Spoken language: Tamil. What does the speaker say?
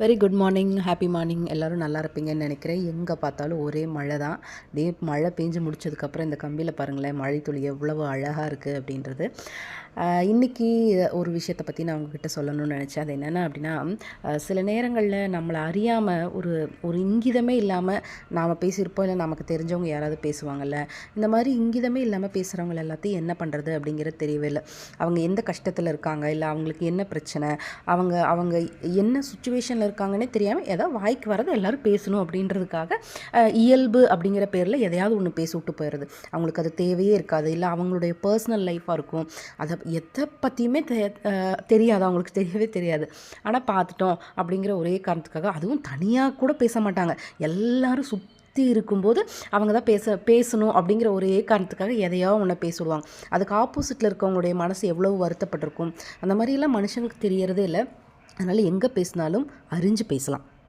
Very good morning happy morning எல்லோரும் நல்லா இருப்பீங்கன்னு நினைக்கிறேன். எங்கே பார்த்தாலும் ஒரே மழை தான். டே மழை பெஞ்சு முடிச்சதுக்கப்புறம் இந்த கம்பியில் பாருங்களேன் மழை துளி எவ்வளவு அழகாக இருக்குது அப்படின்றது. இன்றைக்கி ஒரு விஷயத்தை பற்றி நான் உங்ககிட்ட சொல்லணும்னு நினச்சேன். அது என்னென்ன அப்படின்னா சில நேரங்களில் நம்மளை அறியாமல் ஒரு ஒரு இங்கிதமே இல்லாமல் நாம் பேசியிருப்போம். இல்லை நமக்கு தெரிஞ்சவங்க யாராவது பேசுவாங்கல்ல. இந்த மாதிரி இங்கிதமே இல்லாமல் பேசுகிறவங்க எல்லாத்தையும் என்ன பண்ணுறது அப்படிங்கிறது தெரியவே இல்லை. அவங்க எந்த கஷ்டத்தில் இருக்காங்க? இல்லை அவங்களுக்கு என்ன பிரச்சனை? அவங்க அவங்க என்ன சுச்சுவேஷனில் இருக்காங்கன்னே தெரியாமல் ஏதோ வாய்க்கு வரதை எல்லோரும் பேசணும் அப்படின்றதுக்காக இயல்பு அப்படிங்கிற பேரில் எதையாவது ஒன்று பேசி விட்டு போயிடுது அவங்களுக்கு அது தேவையே இருக்காது. இல்லை அவங்களுடைய பர்சனல் லைஃப்பாக இருக்கும். அதை எதை பற்றியுமே தெ தெரியாது. அவங்களுக்கு தெரியவே தெரியாது. ஆனால் பார்த்துட்டோம் அப்படிங்கிற ஒரே காரணத்துக்காக அதுவும் தனியாக கூட பேச மாட்டாங்க. எல்லோரும் சுத் சுற்றி இருக்கும்போது அவங்க தான் பேச பேசணும் அப்படிங்கிற ஒரே காரணத்துக்காக எதையோ ஒன்று பேசிடுவாங்க அதுக்கு ஆப்போசிட்டில் இருக்கவங்களுடைய மனசு எவ்வளவு வருத்தப்பட்டிருக்கும்? அந்த மாதிரிலாம் மனுஷங்களுக்கு தெரியறதே இல்லை. அதனால் எங்கே பேசினாலும் அறிஞ்சு பேசலாம்.